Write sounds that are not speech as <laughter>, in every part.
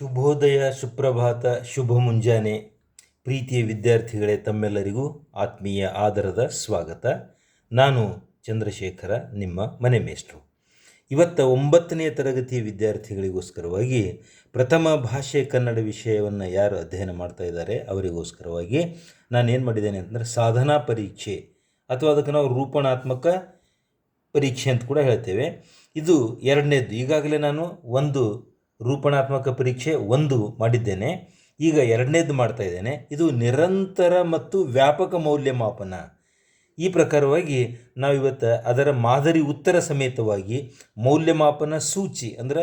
ಶುಭೋದಯ, ಸುಪ್ರಭಾತ, ಶುಭ ಮುಂಜಾನೆ. ಪ್ರೀತಿಯ ವಿದ್ಯಾರ್ಥಿಗಳೇ, ತಮ್ಮೆಲ್ಲರಿಗೂ ಆತ್ಮೀಯ ಆದರದ ಸ್ವಾಗತ. ನಾನು ಚಂದ್ರಶೇಖರ, ನಿಮ್ಮ ಮನೆ ಮೇಷ್ಟ್ರು. ಇವತ್ತ ಒಂಬತ್ತನೆಯ ತರಗತಿಯ ವಿದ್ಯಾರ್ಥಿಗಳಿಗೋಸ್ಕರವಾಗಿ ಪ್ರಥಮ ಭಾಷೆ ಕನ್ನಡ ವಿಷಯವನ್ನು ಯಾರು ಅಧ್ಯಯನ ಮಾಡ್ತಾ ಇದ್ದಾರೆ ಅವರಿಗೋಸ್ಕರವಾಗಿ ನಾನು ಏನು ಮಾಡಿದ್ದೇನೆ ಅಂತಂದರೆ ಸಾಧನಾ ಪರೀಕ್ಷೆ ಅಥವಾ ಅದಕ್ಕೆ ನಾವು ರೂಪಣಾತ್ಮಕ ಪರೀಕ್ಷೆ ಅಂತ ಕೂಡ ಹೇಳ್ತೇವೆ. ಇದು ಎರಡನೇದು ಈಗಾಗಲೇ ನಾನು ಒಂದು ರೂಪಣಾತ್ಮಕ ಪರೀಕ್ಷೆ ಒಂದು ಮಾಡಿದ್ದೇನೆ. ಈಗ ಎರಡನೇದು ಮಾಡ್ತಾ ಇದ್ದೇನೆ. ಇದು ನಿರಂತರ ಮತ್ತು ವ್ಯಾಪಕ ಮೌಲ್ಯಮಾಪನ. ಈ ಪ್ರಕಾರವಾಗಿ ನಾವಿವತ್ತು ಅದರ ಮಾದರಿ ಉತ್ತರ ಸಮೇತವಾಗಿ ಮೌಲ್ಯಮಾಪನ ಸೂಚಿ ಅಂದರೆ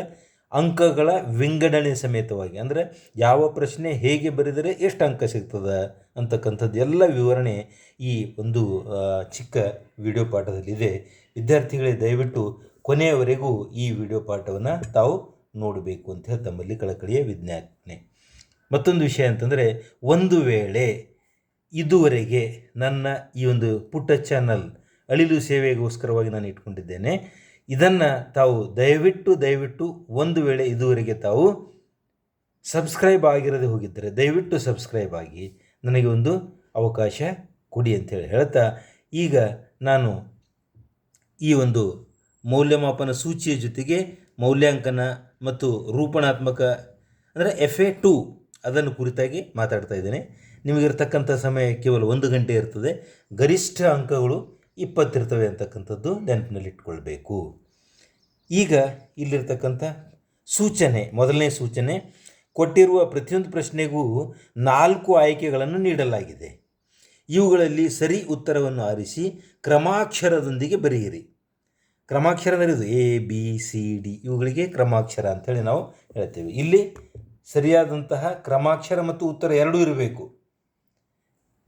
ಅಂಕಗಳ ವಿಂಗಡಣೆ ಸಮೇತವಾಗಿ ಅಂದರೆ ಯಾವ ಪ್ರಶ್ನೆ ಹೇಗೆ ಬರೆದರೆ ಎಷ್ಟು ಅಂಕ ಸಿಗ್ತದೆ ಅಂತಕ್ಕಂಥದ್ದು ಎಲ್ಲ ವಿವರಣೆ ಈ ಒಂದು ಚಿಕ್ಕ ವಿಡಿಯೋ ಪಾಠದಲ್ಲಿದೆ. ವಿದ್ಯಾರ್ಥಿಗಳೇ ದಯವಿಟ್ಟು ಕೊನೆಯವರೆಗೂ ಈ ವಿಡಿಯೋ ಪಾಠವನ್ನು ತಾವು ನೋಡಬೇಕು ಅಂತ ತಮ್ಮಲ್ಲಿ ಕಳಕಳಿಯ ವಿಜ್ಞಾಪನೆ ಮತ್ತೊಂದು ವಿಷಯ ಅಂತಂದರೆ, ಒಂದು ವೇಳೆ ಇದುವರೆಗೆ ನನ್ನ ಈ ಒಂದು ಪುಟ್ಟ ಚಾನಲ್ ಅಳಿಲು ಸೇವೆಗೋಸ್ಕರವಾಗಿ ನಾನು ಇಟ್ಕೊಂಡಿದ್ದೇನೆ, ಇದನ್ನು ತಾವು ದಯವಿಟ್ಟು ದಯವಿಟ್ಟು ಒಂದು ವೇಳೆ ಇದುವರೆಗೆ ತಾವು ಸಬ್ಸ್ಕ್ರೈಬ್ ಆಗಿರದೆ ಹೋಗಿದ್ದರೆ, ದಯವಿಟ್ಟು ಸಬ್ಸ್ಕ್ರೈಬ್ ಆಗಿ ನನಗೆ ಒಂದು ಅವಕಾಶ ಕೊಡಿ ಅಂತೇಳಿ ಹೇಳ್ತಾ, ಈಗ ನಾನು ಈ ಒಂದು ಮೌಲ್ಯಮಾಪನ ಸೂಚಿಯ ಜೊತೆಗೆ ಮೌಲ್ಯಾಂಕನ ಮತ್ತು ರೂಪಣಾತ್ಮಕ, ಅಂದರೆ ಎಫ್ ಎ ಟು ಅದನ್ನು ಕುರಿತಾಗಿ ಮಾತಾಡ್ತಾ ಇದ್ದೇನೆ. ನಿಮಗಿರ್ತಕ್ಕಂಥ ಸಮಯ ಕೇವಲ ಒಂದು ಗಂಟೆ ಇರ್ತದೆ. ಗರಿಷ್ಠ ಅಂಕಗಳು ಇಪ್ಪತ್ತಿರ್ತವೆ ಅಂತಕ್ಕಂಥದ್ದು ನೆನಪಿನಲ್ಲಿಟ್ಕೊಳ್ಬೇಕು. ಈಗ ಇಲ್ಲಿರ್ತಕ್ಕಂಥ ಸೂಚನೆ, ಮೊದಲನೇ ಸೂಚನೆ, ಕೊಟ್ಟಿರುವ ಪ್ರತಿಯೊಂದು ಪ್ರಶ್ನೆಗೂ ನಾಲ್ಕು ಆಯ್ಕೆಗಳನ್ನು ನೀಡಲಾಗಿದೆ. ಇವುಗಳಲ್ಲಿ ಸರಿ ಉತ್ತರವನ್ನು ಆರಿಸಿ, ಕ್ರಮಾಕ್ಷರದೊಂದಿಗೆ ಬರೆಯಿರಿ. ಕ್ರಮಾಕ್ಷರ ಅಂದರೆ ಎ ಬಿ ಸಿ ಡಿ ಇವುಗಳಿಗೆ ಕ್ರಮಾಕ್ಷರ ಅಂತೇಳಿ ನಾವು ಹೇಳ್ತೇವೆ. ಇಲ್ಲಿ ಸರಿಯಾದಂತಹ ಕ್ರಮಾಕ್ಷರ ಮತ್ತು ಉತ್ತರ ಎರಡೂ ಇರಬೇಕು.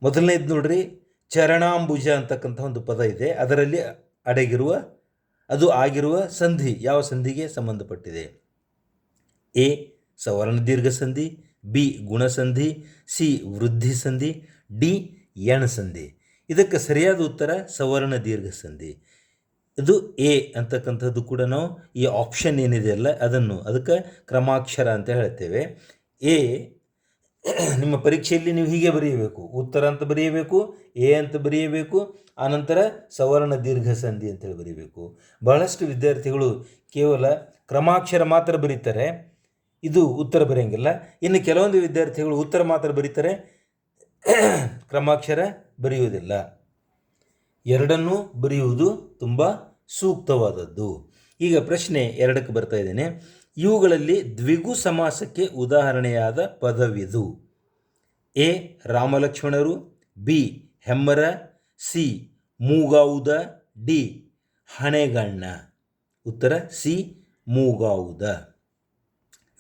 ಮೊದಲನೇದು ನೋಡ್ರಿ, ಚರಣಾಂಬುಜ ಅಂತಕ್ಕಂಥ ಒಂದು ಪದ ಇದೆ. ಅದರಲ್ಲಿ ಅಡಗಿರುವ, ಅದು ಆಗಿರುವ ಸಂಧಿ ಯಾವ ಸಂಧಿಗೆ ಸಂಬಂಧಪಟ್ಟಿದೆ? ಎ ಸವರ್ಣ ದೀರ್ಘ ಸಂಧಿ ಬಿ ಗುಣಸಂಧಿ ಸಿ ವೃದ್ಧಿ ಸಂಧಿ ಡಿ ಎಣ ಸಂಧಿ. ಇದಕ್ಕೆ ಸರಿಯಾದ ಉತ್ತರ ಸವರ್ಣ ದೀರ್ಘ ಸಂಧಿ. ಇದು ಎ ಅಂತಕ್ಕಂಥದ್ದು ಕೂಡ ನಾವು ಈ ಆಪ್ಷನ್ ಏನಿದೆಯಲ್ಲ ಅದನ್ನು, ಅದಕ್ಕೆ ಕ್ರಮಾಕ್ಷರ ಅಂತ ಹೇಳ್ತೇವೆ. ಎ, <clears throat> ನಿಮ್ಮ ಪರೀಕ್ಷೆಯಲ್ಲಿ ನೀವು ಹೀಗೆ ಬರೆಯಬೇಕು. ಉತ್ತರ ಅಂತ ಬರೆಯಬೇಕು, ಎ ಅಂತ ಬರೆಯಬೇಕು, ಆನಂತರ ಸವರ್ಣ ದೀರ್ಘ ಸಂಧಿ ಅಂತೇಳಿ ಬರೀಬೇಕು ಬಹಳಷ್ಟು ವಿದ್ಯಾರ್ಥಿಗಳು ಕೇವಲ ಕ್ರಮಾಕ್ಷರ ಮಾತ್ರ ಬರೀತಾರೆ. ಇದು ಉತ್ತರ ಬರೆಯಂಗಿಲ್ಲ. ಇನ್ನು ಕೆಲವೊಂದು ವಿದ್ಯಾರ್ಥಿಗಳು ಉತ್ತರ ಮಾತ್ರ ಬರೀತಾರೆ. <clears throat> ಕ್ರಮಾಕ್ಷರ ಬರೆಯುವುದಿಲ್ಲ. ಎರಡನ್ನೂ ಬರೆಯುವುದು ತುಂಬ ಸೂಕ್ತವಾದದ್ದು. ಈಗ ಪ್ರಶ್ನೆ ಎರಡಕ್ಕೆ ಬರ್ತಾ ಇದ್ದೇನೆ. ಇವುಗಳಲ್ಲಿ ದ್ವಿಗು ಸಮಾಸಕ್ಕೆ ಉದಾಹರಣೆಯಾದ ಪದವಿದು. ಎ, ರಾಮಲಕ್ಷ್ಮಣರು, ಬಿ, ಹೆಮ್ಮರ, ಸಿ, ಮೂಗಾವುದ, ಡಿ, ಹಣೆಗಣ್ಣ. ಉತ್ತರ, ಸಿ, ಮೂಗಾವುದ.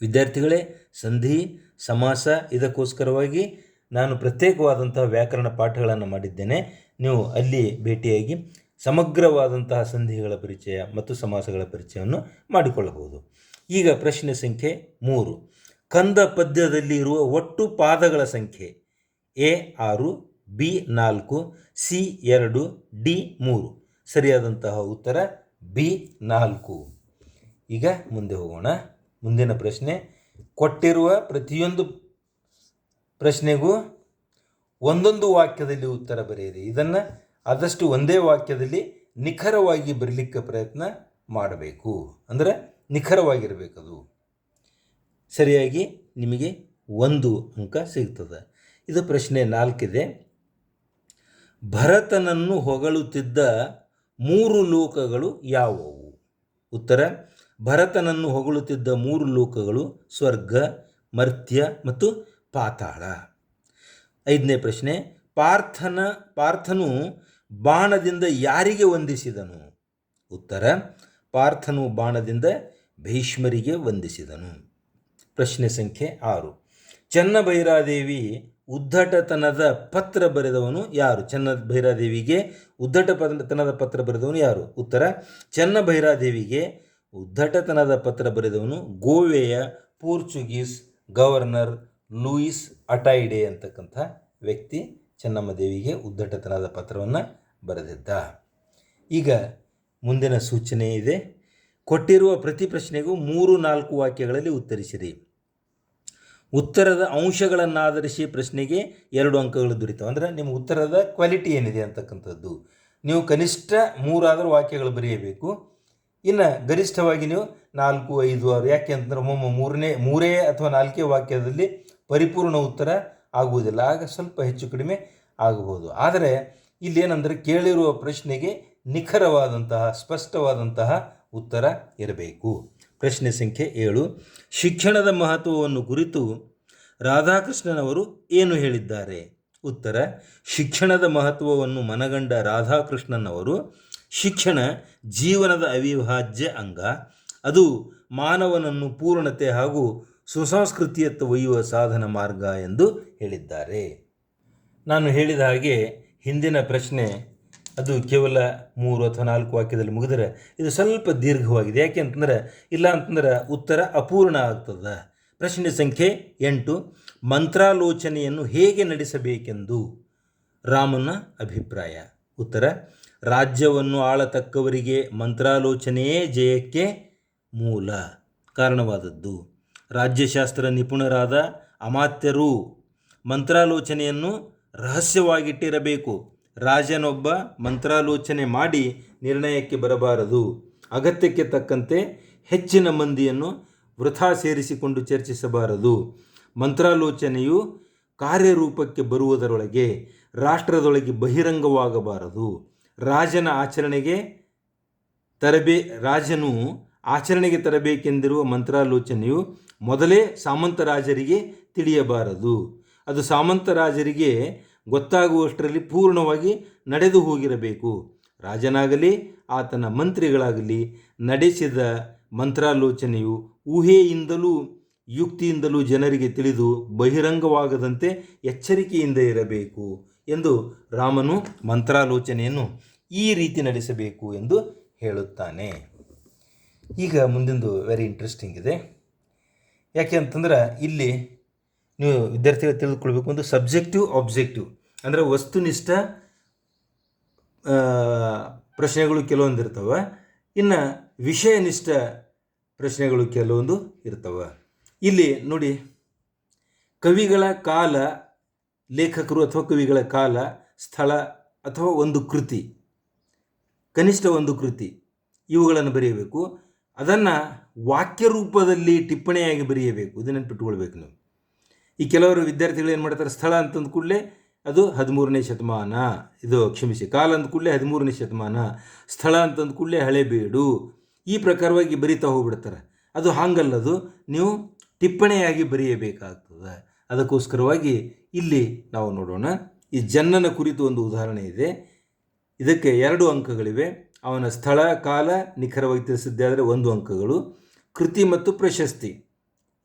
ವಿದ್ಯಾರ್ಥಿಗಳೇ, ಸಂಧಿ, ಸಮಾಸ ಇದಕ್ಕೋಸ್ಕರವಾಗಿ ನಾನು ಪ್ರತ್ಯೇಕವಾದಂತಹ ವ್ಯಾಕರಣ ಪಾಠಗಳನ್ನು ಮಾಡಿದ್ದೇನೆ. ನೀವು ಅಲ್ಲಿ ಭೇಟಿಯಾಗಿ ಸಮಗ್ರವಾದಂತಹ ಸಂಧಿಗಳ ಪರಿಚಯ ಮತ್ತು ಸಮಾಸಗಳ ಪರಿಚಯವನ್ನು ಮಾಡಿಕೊಳ್ಳಬಹುದು. ಈಗ ಪ್ರಶ್ನೆ ಸಂಖ್ಯೆ ಮೂರು. ಕಂದ ಪದ್ಯದಲ್ಲಿ ಇರುವ ಒಟ್ಟು ಪಾದಗಳ ಸಂಖ್ಯೆ ಎ ಆರು, ಬಿ ನಾಲ್ಕು, ಸಿ ಎರಡು, ಡಿ ಮೂರು. ಸರಿಯಾದಂತಹ ಉತ್ತರ ಬಿ ನಾಲ್ಕು. ಈಗ ಮುಂದೆ ಹೋಗೋಣ. ಮುಂದಿನ ಪ್ರಶ್ನೆ. ಕೊಟ್ಟಿರುವ ಪ್ರತಿಯೊಂದು ಪ್ರಶ್ನೆಗೂ ಒಂದೊಂದು ವಾಕ್ಯದಲ್ಲಿ ಉತ್ತರ ಬರೆಯಿರಿ. ಇದನ್ನು ಆದಷ್ಟು ಒಂದೇ ವಾಕ್ಯದಲ್ಲಿ ನಿಖರವಾಗಿ ಬರಲಿಕ್ಕೆ ಪ್ರಯತ್ನ ಮಾಡಬೇಕು. ಅಂದರೆ ನಿಖರವಾಗಿರಬೇಕದು. ಸರಿಯಾಗಿ ನಿಮಗೆ ಒಂದು ಅಂಕ ಸಿಗ್ತದೆ. ಇದು ಪ್ರಶ್ನೆ ನಾಲ್ಕಿದೆ. ಭರತನನ್ನು ಹೊಗಳುತ್ತಿದ್ದ ಮೂರು ಲೋಕಗಳು ಯಾವುವು? ಉತ್ತರ, ಭರತನನ್ನು ಹೊಗಳುತ್ತಿದ್ದ ಮೂರು ಲೋಕಗಳು ಸ್ವರ್ಗ, ಮರ್ತ್ಯ ಮತ್ತು ಪಾತಾಳ. ಐದನೇ ಪ್ರಶ್ನೆ, ಪಾರ್ಥನ, ಪಾರ್ಥನು ಬಾಣದಿಂದ ಯಾರಿಗೆ ವಂದಿಸಿದನು? ಉತ್ತರ, ಪಾರ್ಥನು ಬಾಣದಿಂದ ಭೀಷ್ಮರಿಗೆ ವಂದಿಸಿದನು. ಪ್ರಶ್ನೆ ಸಂಖ್ಯೆ ಆರು. ಚನ್ನಭೈರಾದೇವಿ ಉದ್ದಟತನದ ಪತ್ರ ಬರೆದವನು ಯಾರು? ಚನ್ನಭೈರಾದೇವಿಗೆ ಉದ್ದಟತನದ ಪತ್ರ ಬರೆದವನು ಯಾರು? ಉತ್ತರ, ಚನ್ನಭೈರಾದೇವಿಗೆ ಉದ್ದಟತನದ ಪತ್ರ ಬರೆದವನು ಗೋವೆಯ ಪೋರ್ಚುಗೀಸ್ ಗವರ್ನರ್ ಲೂಯಿಸ್ ಅಟೈಡೆ ಅಂತಕ್ಕಂಥ ವ್ಯಕ್ತಿ. ಚೆನ್ನಮ್ಮ ದೇವಿಗೆ ಉದ್ದಟತನದ ಪತ್ರವನ್ನು ಬರೆದಿದ್ದ. ಈಗ ಮುಂದಿನ ಸೂಚನೆ ಇದೆ. ಕೊಟ್ಟಿರುವ ಪ್ರತಿ ಪ್ರಶ್ನೆಗೂ ಮೂರು ನಾಲ್ಕು ವಾಕ್ಯಗಳಲ್ಲಿ ಉತ್ತರಿಸಿರಿ. ಉತ್ತರದ ಅಂಶಗಳನ್ನಾಧರಿಸಿ ಪ್ರಶ್ನೆಗೆ ಎರಡು ಅಂಕಗಳು ದೊರೀತಾವೆ ಅಂದರೆ ನಿಮ್ಮ ಉತ್ತರದ ಕ್ವಾಲಿಟಿ ಏನಿದೆ ಅಂತಕ್ಕಂಥದ್ದು. ನೀವು ಕನಿಷ್ಠ ಮೂರಾದರೂ ವಾಕ್ಯಗಳು ಬರೆಯಬೇಕು. ಇನ್ನು ಗರಿಷ್ಠವಾಗಿ ನೀವು ನಾಲ್ಕು, ಐದು, ಆರು, ಯಾಕೆ ಅಂತಂದ್ರೆ ಒಮ್ಮೊಮ್ಮೆ ಮೂರನೇ, ಮೂರೇ ಅಥವಾ ನಾಲ್ಕೇ ವಾಕ್ಯದಲ್ಲಿ ಪರಿಪೂರ್ಣ ಉತ್ತರ ಆಗುವುದಿಲ್ಲ. ಆಗ ಸ್ವಲ್ಪ ಹೆಚ್ಚು ಕಡಿಮೆ ಆಗಬಹುದು. ಆದರೆ ಇಲ್ಲೇನೆಂದರೆ ಕೇಳಿರುವ ಪ್ರಶ್ನೆಗೆ ನಿಖರವಾದಂತಹ, ಸ್ಪಷ್ಟವಾದಂತಹ ಉತ್ತರ ಇರಬೇಕು. ಪ್ರಶ್ನೆ ಸಂಖ್ಯೆ ಏಳು. ಶಿಕ್ಷಣದ ಮಹತ್ವವನ್ನು ಕುರಿತು ರಾಧಾಕೃಷ್ಣನವರು ಏನು ಹೇಳಿದ್ದಾರೆ? ಉತ್ತರ, ಶಿಕ್ಷಣದ ಮಹತ್ವವನ್ನು ಮನಗಂಡ ರಾಧಾಕೃಷ್ಣನವರು, ಶಿಕ್ಷಣ ಜೀವನದ ಅವಿಭಾಜ್ಯ ಅಂಗ. ಅದು ಮಾನವನನ್ನು ಪೂರ್ಣತೆ ಹಾಗೂ ಸುಸಂಸ್ಕೃತಿಯತ್ತ ಒಯ್ಯುವ ಸಾಧನ ಮಾರ್ಗ ಎಂದು ಹೇಳಿದ್ದಾರೆ. ನಾನು ಹೇಳಿದ ಹಾಗೆ ಹಿಂದಿನ ಪ್ರಶ್ನೆ, ಅದು ಕೇವಲ ಮೂರು ಅಥವಾ ನಾಲ್ಕು ವಾಕ್ಯದಲ್ಲಿ ಮುಗಿದರೆ ಇದು ಸ್ವಲ್ಪ ದೀರ್ಘವಾಗಿದೆ. ಯಾಕೆ ಅಂತಂದ್ರೆ, ಇಲ್ಲ ಅಂತಂದ್ರೆ ಉತ್ತರ ಅಪೂರ್ಣ ಆಗ್ತದೆ. ಪ್ರಶ್ನೆ ಸಂಖ್ಯೆ ಎಂಟು, ಮಂತ್ರಾಲೋಚನೆಯನ್ನು ಹೇಗೆ ನಡೆಸಬೇಕೆಂದು? ರಾಮನ ಅಭಿಪ್ರಾಯ. ಉತ್ತರ, ರಾಜ್ಯವನ್ನು ಆಳತಕ್ಕವರಿಗೆ ಮಂತ್ರಾಲೋಚನೆಯೇ ಜಯಕ್ಕೆ ಮೂಲ, ಕಾರಣವಾದದ್ದು. ರಾಜ್ಯಶಾಸ್ತ್ರ ನಿಪುಣರಾದ ಅಮಾತ್ಯರು ಮಂತ್ರಾಲೋಚನೆಯನ್ನು ರಹಸ್ಯವಾಗಿಟ್ಟಿರಬೇಕು. ರಾಜನೊಬ್ಬ ಮಂತ್ರಾಲೋಚನೆ ಮಾಡಿ ನಿರ್ಣಯಕ್ಕೆ ಬರಬಾರದು. ಅಗತ್ಯಕ್ಕೆ ತಕ್ಕಂತೆ ಹೆಚ್ಚಿನ ಮಂದಿಯನ್ನು ವೃಥಾ ಸೇರಿಸಿಕೊಂಡು ಚರ್ಚಿಸಬಾರದು. ಮಂತ್ರಾಲೋಚನೆಯು ಕಾರ್ಯರೂಪಕ್ಕೆ ಬರುವುದರೊಳಗೆ ರಾಷ್ಟ್ರದೊಳಗೆ ಬಹಿರಂಗವಾಗಬಾರದು. ರಾಜನ ಆಚರಣೆಗೆ ತರಬೇ ರಾಜನು ಆಚರಣೆಗೆ ತರಬೇಕೆಂದಿರುವ ಮಂತ್ರಾಲೋಚನೆಯು ಮೊದಲೇ ಸಾಮಂತರಾಜರಿಗೆ ತಿಳಿಯಬಾರದು. ಅದು ಸಾಮಂತರಾಜರಿಗೆ ಗೊತ್ತಾಗುವಷ್ಟರಲ್ಲಿ ಪೂರ್ಣವಾಗಿ ನಡೆದು ಹೋಗಿರಬೇಕು. ರಾಜನಾಗಲಿ, ಆತನ ಮಂತ್ರಿಗಳಾಗಲಿ, ನಡೆಸಿದ ಮಂತ್ರಾಲೋಚನೆಯು ಊಹೆಯಿಂದಲೂ ಯುಕ್ತಿಯಿಂದಲೂ ಜನರಿಗೆ ತಿಳಿದು ಬಹಿರಂಗವಾಗದಂತೆ ಎಚ್ಚರಿಕೆಯಿಂದ ಇರಬೇಕು ಎಂದು ರಾಮನು ಮಂತ್ರಾಲೋಚನೆಯನ್ನು ಈ ರೀತಿ ನಡೆಸಬೇಕು ಎಂದು ಹೇಳುತ್ತಾನೆ. ಈಗ ಮುಂದೊಂದು ವೆರಿ ಇಂಟ್ರೆಸ್ಟಿಂಗ್ ಇದೆ. ಯಾಕೆ ಅಂತಂದ್ರೆ ಇಲ್ಲಿ ನೀವು ವಿದ್ಯಾರ್ಥಿಗಳು ತಿಳಿದುಕೊಳ್ಬೇಕು, ಒಂದು ಸಬ್ಜೆಕ್ಟಿವ್ ಆಬ್ಜೆಕ್ಟಿವ್. ಅಂದರೆ ವಸ್ತುನಿಷ್ಠ ಪ್ರಶ್ನೆಗಳು ಕೆಲವೊಂದು ಇರ್ತವೆ, ಇನ್ನು ವಿಷಯನಿಷ್ಠ ಪ್ರಶ್ನೆಗಳು ಕೆಲವೊಂದು ಇರ್ತವೆ. ಇಲ್ಲಿ ನೋಡಿ, ಕವಿಗಳ ಕಾಲ, ಲೇಖಕರು ಅಥವಾ ಕವಿಗಳ ಕಾಲ, ಸ್ಥಳ ಅಥವಾ ಒಂದು ಕೃತಿ, ಕನಿಷ್ಠ ಒಂದು ಕೃತಿ, ಇವುಗಳನ್ನು ಬರೆಯಬೇಕು. ಅದನ್ನು ವಾಕ್ಯ ರೂಪದಲ್ಲಿ ಟಿಪ್ಪಣಿಯಾಗಿ ಬರೆಯಬೇಕು. ಇದನ್ನು ನೆನ್ಪಿಟ್ಕೊಳ್ಬೇಕು ನಾವು. ಈ ಕೆಲವರು ವಿದ್ಯಾರ್ಥಿಗಳು ಏನು ಮಾಡ್ತಾರೆ? ಸ್ಥಳ ಅಂತಂದ ಕೂಡಲೇ ಅದು ಹದಿಮೂರನೇ ಶತಮಾನ. ಇದು ಕ್ಷಮಿಸಿ, ಕಾಲ ಅಂದ ಕೂಡಲೇ ಹದಿಮೂರನೇ ಶತಮಾನ. ಸ್ಥಳ ಅಂತಂದ ಕೂಡಲೇ ಹಳೆಬೀಡು ಈ ಪ್ರಕಾರವಾಗಿ ಬರಿತಾ ಹೋಗ್ಬಿಡ್ತಾರೆ. ಅದು ಹಾಗಲ್ಲದು. ನೀವು ಟಿಪ್ಪಣಿಯಾಗಿ ಬರೆಯಬೇಕಾಗ್ತದೆ. ಅದಕ್ಕೋಸ್ಕರವಾಗಿ ಇಲ್ಲಿ ನಾವು ನೋಡೋಣ. ಈ ಜನ್ನನ ಕುರಿತು ಒಂದು ಉದಾಹರಣೆ ಇದೆ. ಇದಕ್ಕೆ ಎರಡು ಅಂಕಗಳಿವೆ. ಅವನ ಸ್ಥಳ, ಕಾಲ ನಿಖರವಾಗಿ ತಿಳಿಸಿದ್ದೆ ಆದರೆ ಒಂದು ಅಂಕಗಳು. ಕೃತಿ ಮತ್ತು ಪ್ರಶಸ್ತಿ.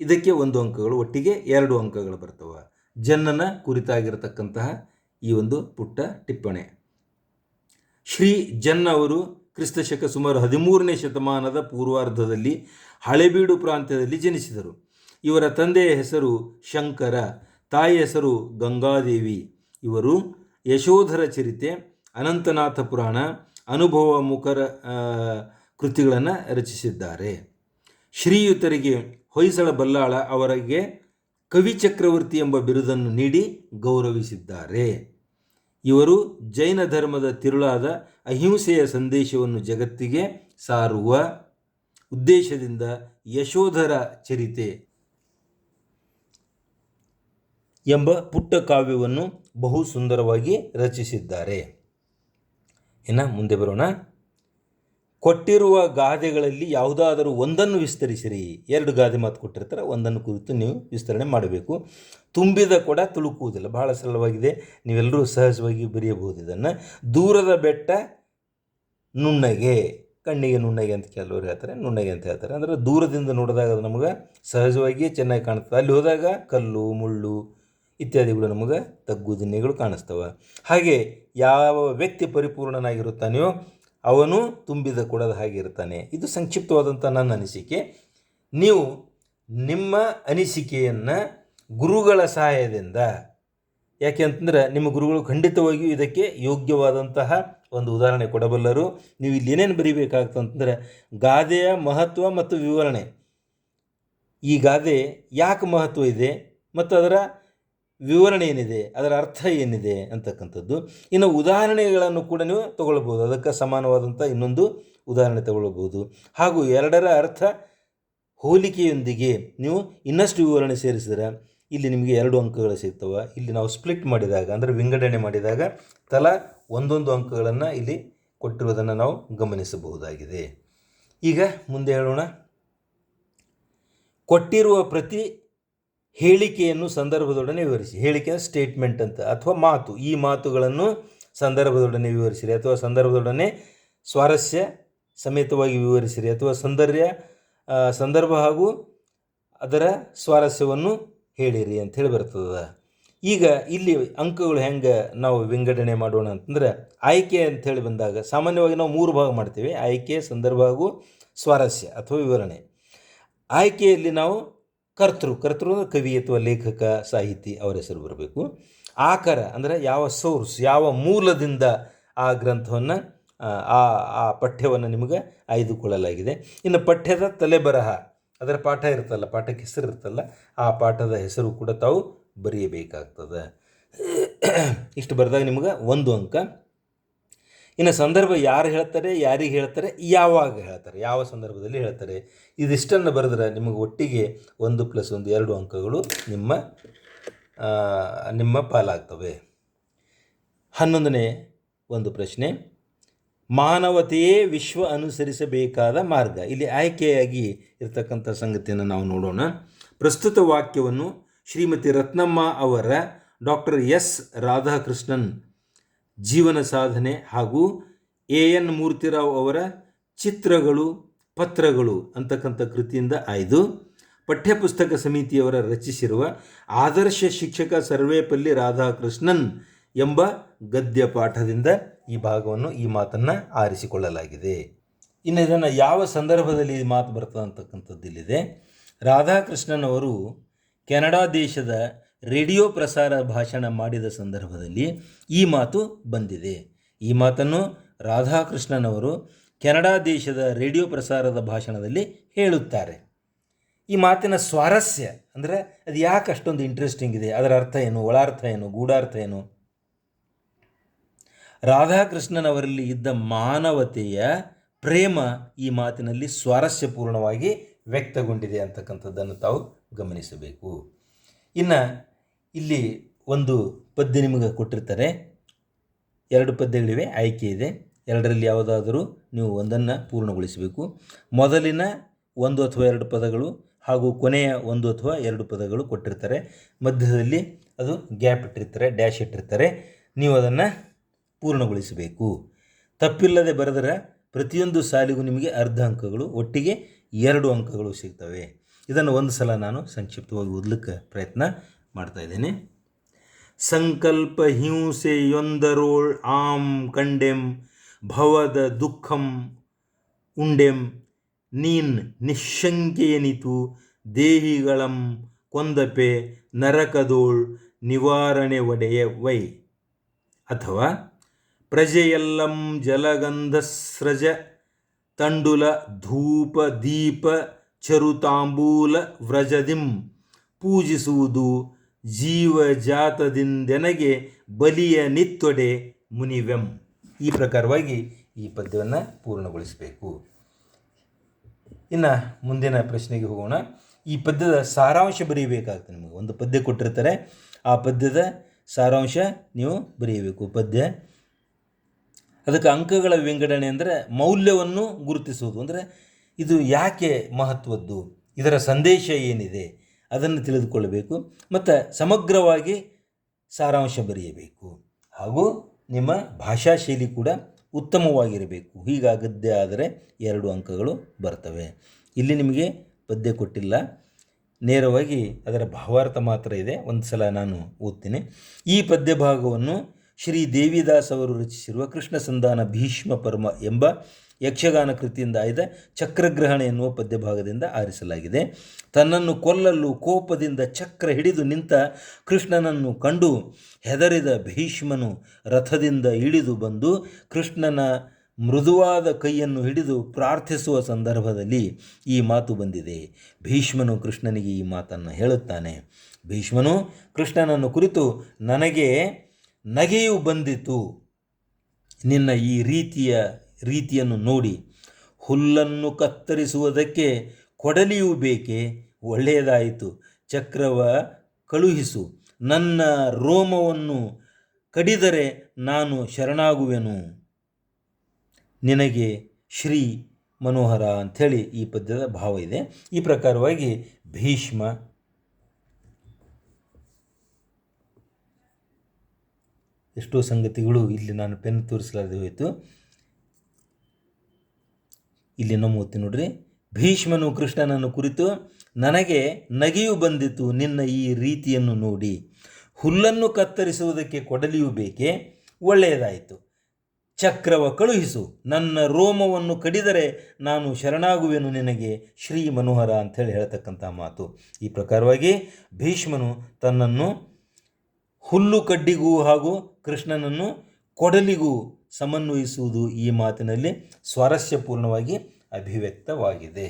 ಇದಕ್ಕೆ ಒಂದು ಅಂಕಗಳು, ಒಟ್ಟಿಗೆ ಎರಡು ಅಂಕಗಳು ಬರ್ತವೆ. ಜನ್ನನ ಕುರಿತಾಗಿರತಕ್ಕಂತಹ ಈ ಒಂದು ಪುಟ್ಟ ಟಿಪ್ಪಣಿ. ಶ್ರೀ ಜನ್ ಅವರು ಕ್ರಿಸ್ತಶಕ ಸುಮಾರು ಹದಿಮೂರನೇ ಶತಮಾನದ ಪೂರ್ವಾರ್ಧದಲ್ಲಿ ಹಳೆಬೀಡು ಪ್ರಾಂತ್ಯದಲ್ಲಿ ಜನಿಸಿದರು. ಇವರ ತಂದೆಯ ಹೆಸರು ಶಂಕರ, ತಾಯಿ ಹೆಸರು ಗಂಗಾದೇವಿ. ಇವರು ಯಶೋಧರ ಚರಿತೆ, ಅನಂತನಾಥ ಪುರಾಣ, ಅನುಭವ ಮುಖರ ಕೃತಿಗಳನ್ನು ರಚಿಸಿದ್ದಾರೆ. ಶ್ರೀಯುತರಿಗೆ ಹೊಯ್ಸಳ ಬಲ್ಲಾಳ ಅವರಿಗೆ ಕವಿ ಚಕ್ರವರ್ತಿ ಎಂಬ ಬಿರುದನ್ನು ನೀಡಿ ಗೌರವಿಸಿದ್ದಾರೆ. ಇವರು ಜೈನ ಧರ್ಮದ ತಿರುಳಾದ ಅಹಿಂಸೆಯ ಸಂದೇಶವನ್ನು ಜಗತ್ತಿಗೆ ಸಾರುವ ಉದ್ದೇಶದಿಂದ ಯಶೋಧರ ಚರಿತೆ ಎಂಬ ಪುಟ್ಟ ಕಾವ್ಯವನ್ನು ಬಹು ಸುಂದರವಾಗಿ ರಚಿಸಿದ್ದಾರೆ. ಇನ್ನು ಮುಂದೆ ಬರೋಣ. ಕೊಟ್ಟಿರುವ ಗಾದೆಗಳಲ್ಲಿ ಯಾವುದಾದರೂ ಒಂದನ್ನು ವಿಸ್ತರಿಸಿರಿ. ಎರಡು ಗಾದೆ ಮಾತು ಕೊಟ್ಟಿರ್ತಾರೆ, ಒಂದನ್ನು ಕುರಿತು ನೀವು ವಿಸ್ತರಣೆ ಮಾಡಬೇಕು. ತುಂಬಿದ ಕೂಡ ತುಳುಕುವುದಿಲ್ಲ. ಬಹಳ ಸರಳವಾಗಿದೆ. ನೀವೆಲ್ಲರೂ ಸಹಜವಾಗಿ ಬರೆಯಬಹುದು ಇದನ್ನು. ದೂರದ ಬೆಟ್ಟ ನುಣ್ಣಗೆ, ಕಣ್ಣಿಗೆ ನುಣ್ಣಗೆ ಅಂತ ಕೆಲವರು ಹೇಳ್ತಾರೆ, ನುಣ್ಣಗೆ ಅಂತ ಹೇಳ್ತಾರೆ. ಅಂದರೆ ದೂರದಿಂದ ನೋಡಿದಾಗ ಅದು ನಮಗೆ ಸಹಜವಾಗಿಯೇ ಚೆನ್ನಾಗಿ ಕಾಣ್ತದೆ ಅಲ್ಲಿ ಹೋದಾಗ ಕಲ್ಲು, ಮುಳ್ಳು ಇತ್ಯಾದಿಗಳು ನಮಗೆ ತಗ್ಗು ದಿನ್ನೆಗಳು ಕಾಣಿಸ್ತವೆ. ಹಾಗೆ ಯಾವ ವ್ಯಕ್ತಿ ಪರಿಪೂರ್ಣನಾಗಿರುತ್ತಾನೆಯೋ ಅವನು ತುಂಬಿದ ಕೊಡದ ಹಾಗೆ ಇರ್ತಾನೆ. ಇದು ಸಂಕ್ಷಿಪ್ತವಾದಂಥ ನನ್ನ ಅನಿಸಿಕೆ. ನೀವು ನಿಮ್ಮ ಅನಿಸಿಕೆಯನ್ನು ಗುರುಗಳ ಸಹಾಯದಿಂದ, ಯಾಕೆ ಅಂತಂದ್ರೆ ನಿಮ್ಮ ಗುರುಗಳು ಖಂಡಿತವಾಗಿಯೂ ಇದಕ್ಕೆ ಯೋಗ್ಯವಾದಂತಹ ಒಂದು ಉದಾಹರಣೆ ಕೊಡಬಲ್ಲರು. ನೀವು ಇಲ್ಲಿ ಏನೇನು ಬರೀಬೇಕಾಗ್ತಂತಂದ್ರೆ ಗಾದೆಯ ಮಹತ್ವ ಮತ್ತು ವಿವರಣೆ. ಈ ಗಾದೆ ಯಾಕೆ ಮಹತ್ವ ಇದೆ ಮತ್ತು ಅದರ ವಿವರಣೆ ಏನಿದೆ ಅದರ ಅರ್ಥ ಏನಿದೆ ಅಂತಕ್ಕಂಥದ್ದು. ಇನ್ನು ಉದಾಹರಣೆಗಳನ್ನು ಕೂಡ ನೀವು ತಗೊಳ್ಬೋದು ಅದಕ್ಕೆ ಸಮಾನವಾದಂಥ ಇನ್ನೊಂದು ಉದಾಹರಣೆ ತಗೊಳ್ಬೋದು ಹಾಗೂ ಎರಡರ ಅರ್ಥ ಹೋಲಿಕೆಯೊಂದಿಗೆ ನೀವು ಇನ್ನಷ್ಟು ವಿವರಣೆ ಸೇರಿಸಿದರೆ ಇಲ್ಲಿ ನಿಮಗೆ ಎರಡು ಅಂಕಗಳು ಸಿಗ್ತವೆ. ಇಲ್ಲಿ ನಾವು ಸ್ಪ್ಲಿಟ್ ಮಾಡಿದಾಗ, ಅಂದರೆ ವಿಂಗಡಣೆ ಮಾಡಿದಾಗ ತಲಾ ಒಂದೊಂದು ಅಂಕಗಳನ್ನು ಇಲ್ಲಿ ಕೊಟ್ಟಿರುವುದನ್ನು ನಾವು ಗಮನಿಸಬಹುದಾಗಿದೆ. ಈಗ ಮುಂದೆ ಹೇಳೋಣ. ಕೊಟ್ಟಿರುವ ಪ್ರತಿ ಹೇಳಿಕೆಯನ್ನು ಸಂದರ್ಭದೊಡನೆ ವಿವರಿಸಿ. ಹೇಳಿಕೆ ಸ್ಟೇಟ್ಮೆಂಟ್ ಅಂತ, ಅಥವಾ ಮಾತು. ಈ ಮಾತುಗಳನ್ನು ಸಂದರ್ಭದೊಡನೆ ವಿವರಿಸಿರಿ, ಅಥವಾ ಸಂದರ್ಭದೊಡನೆ ಸ್ವಾರಸ್ಯ ಸಮೇತವಾಗಿ ವಿವರಿಸಿರಿ, ಅಥವಾ ಸೌಂದರ್ಯ ಸಂದರ್ಭ ಹಾಗೂ ಅದರ ಸ್ವಾರಸ್ಯವನ್ನು ಹೇಳಿರಿ ಅಂತ ಹೇಳಿ ಬರ್ತದೆ. ಈಗ ಇಲ್ಲಿ ಅಂಕಗಳು ಹೆಂಗೆ ನಾವು ವಿಂಗಡಣೆ ಮಾಡೋಣ ಅಂತಂದ್ರೆ, ಆಯ್ಕೆ ಅಂಥೇಳಿ ಬಂದಾಗ ಸಾಮಾನ್ಯವಾಗಿ ನಾವು ಮೂರು ಭಾಗ ಮಾಡ್ತೀವಿ. ಆಯ್ಕೆ, ಸಂದರ್ಭ ಹಾಗೂ ಸ್ವಾರಸ್ಯ, ಅಥವಾ ವಿವರಣೆ. ಆಯ್ಕೆಯಲ್ಲಿ ನಾವು ಕರ್ತೃ ಕರ್ತೃ ಅಂದ್ರೆ ಕವಿ ಅಥವಾ ಲೇಖಕ, ಸಾಹಿತಿ ಅವರ ಹೆಸರು ಬರಬೇಕು. ಆಕರ ಅಂದರೆ ಯಾವ ಸೋರ್ಸ್, ಯಾವ ಮೂಲದಿಂದ ಆ ಗ್ರಂಥವನ್ನು, ಆ ಆ ಪಠ್ಯವನ್ನು ನಿಮಗೆ ಆಯ್ದುಕೊಳ್ಳಲಾಗಿದೆ. ಇನ್ನು ಪಠ್ಯದ ತಲೆಬರಹ, ಅದರ ಪಾಠ ಇರುತ್ತಲ್ಲ, ಪಾಠಕ್ಕೆ ಹೆಸರು ಇರ್ತಲ್ಲ ಆ ಪಾಠದ ಹೆಸರು ಕೂಡ ತಾವು ಬರೆಯಬೇಕಾಗ್ತದೆ. ಇಷ್ಟು ಬರೆದಾಗ ನಿಮಗೆ ಒಂದು ಅಂಕ. ಇನ್ನು ಸಂದರ್ಭ ಯಾರು ಹೇಳ್ತಾರೆ, ಯಾರಿಗೆ ಹೇಳ್ತಾರೆ, ಯಾವಾಗ ಹೇಳ್ತಾರೆ, ಯಾವ ಸಂದರ್ಭದಲ್ಲಿ ಹೇಳ್ತಾರೆ, ಇದಿಷ್ಟನ್ನು ಬರೆದ್ರೆ ನಿಮಗೆ ಒಟ್ಟಿಗೆ ಒಂದು ಪ್ಲಸ್ ಒಂದು ಎರಡು ಅಂಕಗಳು ನಿಮ್ಮ ನಿಮ್ಮ ಪಾಲಾಗ್ತವೆ. ಹನ್ನೊಂದನೇ ಒಂದು ಪ್ರಶ್ನೆ. ಮಾನವತೆಯೇ ವಿಶ್ವ ಅನುಸರಿಸಬೇಕಾದ ಮಾರ್ಗ. ಇಲ್ಲಿ ಆಯ್ಕೆಯಾಗಿ ಇರತಕ್ಕಂಥ ಸಂಗತಿಯನ್ನು ನಾವು ನೋಡೋಣ. ಪ್ರಸ್ತುತ ವಾಕ್ಯವನ್ನು ಶ್ರೀಮತಿ ರತ್ನಮ್ಮ ಅವರ ಡಾಕ್ಟರ್ ಎಸ್ ರಾಧಾಕೃಷ್ಣನ್ ಜೀವನ ಸಾಧನೆ ಹಾಗೂ ಎ ಎನ್ ಮೂರ್ತಿರಾವ್ ಅವರ ಚಿತ್ರಗಳು, ಪತ್ರಗಳು ಅಂತಕ್ಕಂಥ ಕೃತಿಯಿಂದ ಆಯ್ದು ಪಠ್ಯಪುಸ್ತಕ ಸಮಿತಿಯವರ ರಚಿಸಿರುವ ಆದರ್ಶ ಶಿಕ್ಷಕ ಸರ್ವೇಪಲ್ಲಿ ರಾಧಾಕೃಷ್ಣನ್ ಎಂಬ ಗದ್ಯ ಪಾಠದಿಂದ ಈ ಭಾಗವನ್ನು ಈ ಮಾತನ್ನು ಆರಿಸಿಕೊಳ್ಳಲಾಗಿದೆ. ಇನ್ನು ಇದನ್ನು ಯಾವ ಸಂದರ್ಭದಲ್ಲಿ ಈ ಮಾತು ಬರ್ತದೆ ಅಂತಕ್ಕಂಥದ್ದು ಇಲ್ಲಿದೆ. ರಾಧಾಕೃಷ್ಣನ್ ಅವರು ಕೆನಡಾ ದೇಶದ ರೇಡಿಯೋ ಪ್ರಸಾರ ಭಾಷಣ ಮಾಡಿದ ಸಂದರ್ಭದಲ್ಲಿ ಈ ಮಾತು ಬಂದಿದೆ. ಈ ಮಾತನ್ನು ರಾಧಾಕೃಷ್ಣನವರು ಕೆನಡಾ ದೇಶದ ರೇಡಿಯೋ ಪ್ರಸಾರದ ಭಾಷಣದಲ್ಲಿ ಹೇಳುತ್ತಾರೆ. ಈ ಮಾತಿನ ಸ್ವಾರಸ್ಯ ಅಂದರೆ ಅದು ಯಾಕೆ ಅಷ್ಟೊಂದು ಇಂಟ್ರೆಸ್ಟಿಂಗ್ ಇದೆ? ಅದರ ಅರ್ಥ ಏನು? ಒಳಾರ್ಥ ಏನು? ಗೂಢಾರ್ಥ ಏನು? ರಾಧಾಕೃಷ್ಣನ್ ಅವರಲ್ಲಿ ಇದ್ದ ಮಾನವತೆಯ ಪ್ರೇಮ ಈ ಮಾತಿನಲ್ಲಿ ಸ್ವಾರಸ್ಯಪೂರ್ಣವಾಗಿ ವ್ಯಕ್ತಗೊಂಡಿದೆ ಅಂತಕ್ಕಂಥದ್ದನ್ನು ತಾವು ಗಮನಿಸಬೇಕು. ಇನ್ನು ಇಲ್ಲಿ ಒಂದು ಪದ್ಯ ನಿಮಗೆ ಕೊಟ್ಟಿರ್ತಾರೆ. ಎರಡು ಪದ್ಯಗಳಿವೆ, ಆಯ್ಕೆ ಇದೆ. ಎರಡರಲ್ಲಿ ಯಾವುದಾದರೂ ನೀವು ಒಂದನ್ನು ಪೂರ್ಣಗೊಳಿಸಬೇಕು. ಮೊದಲಿನ ಒಂದು ಅಥವಾ ಎರಡು ಪದಗಳು ಹಾಗೂ ಕೊನೆಯ ಒಂದು ಅಥವಾ ಎರಡು ಪದಗಳು ಕೊಟ್ಟಿರ್ತಾರೆ. ಮಧ್ಯದಲ್ಲಿ ಅದು ಗ್ಯಾಪ್ ಇಟ್ಟಿರ್ತಾರೆ, ಡ್ಯಾಶ್ ಇಟ್ಟಿರ್ತಾರೆ. ನೀವು ಅದನ್ನು ಪೂರ್ಣಗೊಳಿಸಬೇಕು. ತಪ್ಪಿಲ್ಲದೆ ಬರೆದರೆ ಪ್ರತಿಯೊಂದು ಸಾಲಿಗೂ ನಿಮಗೆ ಅರ್ಧ ಅಂಕಗಳು, ಒಟ್ಟಿಗೆ ಎರಡು ಅಂಕಗಳು ಸಿಗ್ತವೆ. ಇದನ್ನು ಒಂದು ಸಲ ನಾನು ಸಂಕ್ಷಿಪ್ತವಾಗಿ ಓದಲಿಕ್ಕೆ ಪ್ರಯತ್ನ ಮಾಡ್ತಾ ಇದ್ದೇನೆ. ಸಂಕಲ್ಪ ಹಿಂಸೆಯೊಂದರೋಳ್ ಆಂ ಕಂಡೆಂ, ಭವದ ದುಃಖಂ ಉಂಡೆಂ, ನೀನ್ ನಿಶಂಕೆಯನಿತು ದೇಹಿಗಳಂ ಕೊಂದಪೆ ನರಕದೋಳ್ ನಿವಾರಣೆ ಒಡೆಯ ವೈ ಅಥವಾ ಪ್ರಜೆಯಲ್ಲಂ ಜಲಗಂಧಸ್ರಜ, ತಂಡುಲ ಧೂಪ ದೀಪ ಚರುತಾಂಬೂಲ ವ್ರಜದಿಂ, ಪೂಜಿಸುವುದು ಜೀವಜಾತದಿಂದೆನಗೆ ಬಲಿಯ ನಿತ್ತೊಡೆ ಮುನಿವೆಂ. ಈ ಪ್ರಕಾರವಾಗಿ ಈ ಪದ್ಯವನ್ನು ಪೂರ್ಣಗೊಳಿಸಬೇಕು. ಇನ್ನು ಮುಂದಿನ ಪ್ರಶ್ನೆಗೆ ಹೋಗೋಣ. ಈ ಪದ್ಯದ ಸಾರಾಂಶ ಬರೀಬೇಕಾಗ್ತದೆ ನಿಮಗೆ. ಒಂದು ಪದ್ಯ ಕೊಟ್ಟಿರ್ತಾರೆ. ಆ ಪದ್ಯದ ಸಾರಾಂಶ ನೀವು ಬರೆಯಬೇಕು ಪದ್ಯ. ಅದಕ್ಕೆ ಅಂಕಗಳ ವಿಂಗಡಣೆ ಅಂದರೆ ಮೌಲ್ಯವನ್ನು ಗುರುತಿಸುವುದು. ಅಂದರೆ ಇದು ಯಾಕೆ ಮಹತ್ವದ್ದು? ಇದರ ಸಂದೇಶ ಏನಿದೆ? ಅದನ್ನು ತಿಳಿದುಕೊಳ್ಳಬೇಕು. ಮತ್ತು ಸಮಗ್ರವಾಗಿ ಸಾರಾಂಶ ಬರೆಯಬೇಕು. ಹಾಗೂ ನಿಮ್ಮ ಭಾಷಾ ಶೈಲಿ ಕೂಡ ಉತ್ತಮವಾಗಿರಬೇಕು. ಹೀಗಾಗದ್ದೇ ಆದರೆ ಎರಡು ಅಂಕಗಳು ಬರ್ತವೆ. ಇಲ್ಲಿ ನಿಮಗೆ ಪದ್ಯ ಕೊಟ್ಟಿಲ್ಲ. ನೇರವಾಗಿ ಅದರ ಭಾವಾರ್ಥ ಮಾತ್ರ ಇದೆ. ಒಂದು ಸಲ ನಾನು ಓದ್ತೀನಿ. ಈ ಪದ್ಯ ಭಾಗವನ್ನು ಶ್ರೀ ದೇವಿದಾಸ್ ಅವರು ರಚಿಸಿರುವ ಕೃಷ್ಣ ಸಂಧಾನ ಭೀಷ್ಮ ಪರ್ಮ ಎಂಬ ಯಕ್ಷಗಾನ ಕೃತಿಯಿಂದ ಆಯ್ದ ಚಕ್ರಗ್ರಹಣ ಎನ್ನುವ ಪದ್ಯಭಾಗದಿಂದ ಆರಿಸಲಾಗಿದೆ. ತನ್ನನ್ನು ಕೊಲ್ಲಲು ಕೋಪದಿಂದ ಚಕ್ರ ಹಿಡಿದು ನಿಂತ ಕೃಷ್ಣನನ್ನು ಕಂಡು ಹೆದರಿದ ಭೀಷ್ಮನು ರಥದಿಂದ ಇಳಿದು ಬಂದು ಕೃಷ್ಣನ ಮೃದುವಾದ ಕೈಯನ್ನು ಹಿಡಿದು ಪ್ರಾರ್ಥಿಸುವ ಸಂದರ್ಭದಲ್ಲಿ ಈ ಮಾತು ಬಂದಿದೆ. ಭೀಷ್ಮನು ಕೃಷ್ಣನಿಗೆ ಈ ಮಾತನ್ನು ಹೇಳುತ್ತಾನೆ. ಭೀಷ್ಮನು ಕೃಷ್ಣನನ್ನು ಕುರಿತು ನನಗೆ ನಗೆಯು ಬಂದಿತು. ನಿನ್ನ ಈ ರೀತಿಯ ರೀತಿಯನ್ನು ನೋಡಿ. ಹುಲ್ಲನ್ನು ಕತ್ತರಿಸುವುದಕ್ಕೆ ಕೊಡಲಿಯೂ ಬೇಕೆ? ಒಳ್ಳೆಯದಾಯಿತು. ಚಕ್ರವ, ಕಳುಹಿಸು. ನನ್ನ ರೋಮವನ್ನು ಕಡಿದರೆ ನಾನು ಶರಣಾಗುವೆನು. ನಿನಗೆ ಶ್ರೀ ಮನೋಹರ ಅಂಥೇಳಿ ಈ ಪದ್ಯದ ಭಾವ ಇದೆ. ಈ ಪ್ರಕಾರವಾಗಿ ಭೀಷ್ಮ ಎಷ್ಟೋ ಸಂಗತಿಗಳು ಇಲ್ಲಿ ನಾನು ಪೆನ್ ತೋರಿಸಲಾರದೆ ಹೋಯಿತು. ಇಲ್ಲಿ ನಮ್ಮ ಓದ್ತೀನಿ ನೋಡ್ರಿ, ಭೀಷ್ಮನು ಕೃಷ್ಣನನ್ನು ಕುರಿತು, ನನಗೆ ನಗೆಯು ಬಂದಿತು, ನಿನ್ನ ಈ ರೀತಿಯನ್ನು ನೋಡಿ. ಹುಲ್ಲನ್ನು ಕತ್ತರಿಸುವುದಕ್ಕೆ ಕೊಡಲಿಯೂ ಬೇಕೆ? ಒಳ್ಳೆಯದಾಯಿತು. ಚಕ್ರವ ಕಳುಹಿಸು, ನನ್ನ ರೋಮವನ್ನು ಕಡಿದರೆ ನಾನು ಶರಣಾಗುವೆನು ನಿನಗೆ, ಶ್ರೀ ಮನೋಹರ ಅಂಥೇಳಿ ಹೇಳ್ತಕ್ಕಂಥ ಮಾತು. ಈ ಪ್ರಕಾರವಾಗಿ ಭೀಷ್ಮನು ತನ್ನನ್ನು ಹುಲ್ಲು ಕಡ್ಡಿಗೂ ಹಾಗೂ ಕೃಷ್ಣನನ್ನು ಕೊಡಲಿಗೂ ಸಮನ್ವಯಿಸುವುದು ಈ ಮಾತಿನಲ್ಲಿ ಸ್ವಾರಸ್ಯಪೂರ್ಣವಾಗಿ ಅಭಿವ್ಯಕ್ತವಾಗಿದೆ.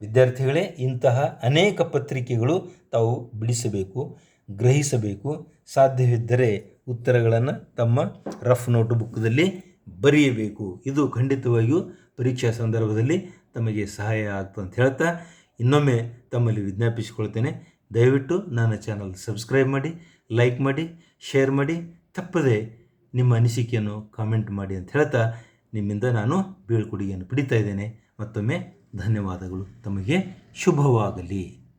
ವಿದ್ಯಾರ್ಥಿಗಳೇ, ಇಂತಹ ಅನೇಕ ಪತ್ರಿಕೆಗಳು ತಾವು ಬಿಡಿಸಬೇಕು, ಗ್ರಹಿಸಬೇಕು. ಸಾಧ್ಯವಿದ್ದರೆ ಉತ್ತರಗಳನ್ನು ತಮ್ಮ ರಫ್ ನೋಟ್ ಬುಕ್ದಲ್ಲಿ ಬರೆಯಬೇಕು. ಇದು ಖಂಡಿತವಾಗಿಯೂ ಪರೀಕ್ಷಾ ಸಂದರ್ಭದಲ್ಲಿ ತಮಗೆ ಸಹಾಯ ಆಗ್ತದೆ ಅಂತ ಹೇಳ್ತಾ ಇನ್ನೊಮ್ಮೆ ತಮ್ಮಲ್ಲಿ ವಿಜ್ಞಾಪಿಸಿಕೊಳ್ತೇನೆ. ದಯವಿಟ್ಟು ನನ್ನ ಚಾನಲ್ ಸಬ್ಸ್ಕ್ರೈಬ್ ಮಾಡಿ ಲೈಕ್ ಮಾಡಿ ಶೇರ್ ಮಾಡಿ, ತಪ್ಪದೆ ನಿಮ್ಮ ಅನಿಸಿಕೆಯನ್ನು ಕಾಮೆಂಟ್ ಮಾಡಿ ಅಂತ ಹೇಳ್ತಾ ನಿಮ್ಮಿಂದ ನಾನು ಬೀಳ್ಕೊಡುಗೆಯನ್ನು ಪಡಿತಾ ಇದ್ದೇನೆ. ಮತ್ತೊಮ್ಮೆ ಧನ್ಯವಾದಗಳು. ತಮಗೆ ಶುಭವಾಗಲಿ.